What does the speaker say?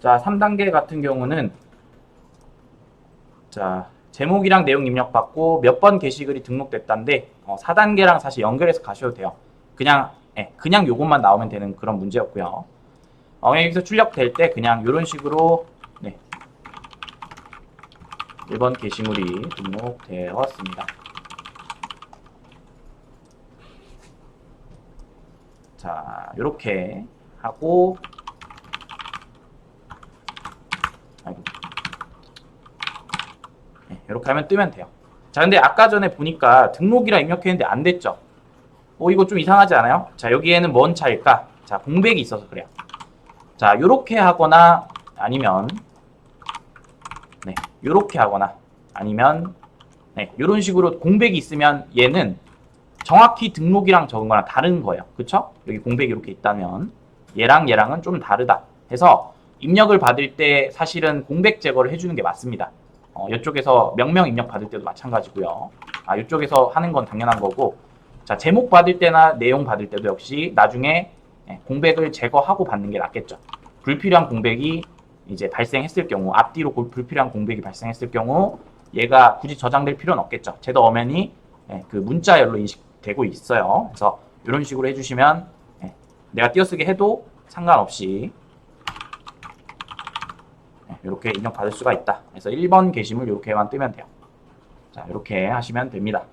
자, 3단계 같은 경우는 자, 제목이랑 내용 입력받고 몇 번 게시글이 등록됐다인데 어, 4단계랑 사실 연결해서 가셔도 돼요. 그냥 예, 그냥 요것만 나오면 되는 그런 문제였고요. 어, 여기서 출력될 때 그냥 이런 식으로 네. 1번 게시물이 등록되었습니다. 자, 이렇게 하고 아이고. 네, 이렇게 하면 뜨면 돼요. 자, 근데 아까 전에 보니까 등록이라 입력했는데 안 됐죠? 어, 이거 좀 이상하지 않아요? 자, 여기에는 뭔 차일까? 자, 공백이 있어서 그래요. 자, 요렇게 하거나 아니면 네, 요렇게 하거나 아니면 네, 요런 식으로 공백이 있으면 얘는 정확히 등록이랑 적은 거랑 다른 거예요. 그쵸? 여기 공백이 이렇게 있다면 얘랑 얘랑은 좀 다르다. 해서 입력을 받을 때 사실은 공백 제거를 해주는 게 맞습니다. 어, 이쪽에서 명명 입력 받을 때도 마찬가지고요. 아, 이쪽에서 하는 건 당연한 거고 자, 제목 받을 때나 내용 받을 때도 역시 나중에 예, 공백을 제거하고 받는 게 낫겠죠. 불필요한 공백이 이제 발생했을 경우 앞뒤로 고- 불필요한 공백이 발생했을 경우 얘가 굳이 저장될 필요는 없겠죠. 제도 엄연히 예, 그 문자열로 인식되고 있어요. 그래서 이런 식으로 해주시면 예, 내가 띄어쓰기 해도 상관없이 이렇게 입력 받을 수가 있다. 그래서 1번 게시물 이렇게만 뜨면 돼요. 자, 이렇게 하시면 됩니다.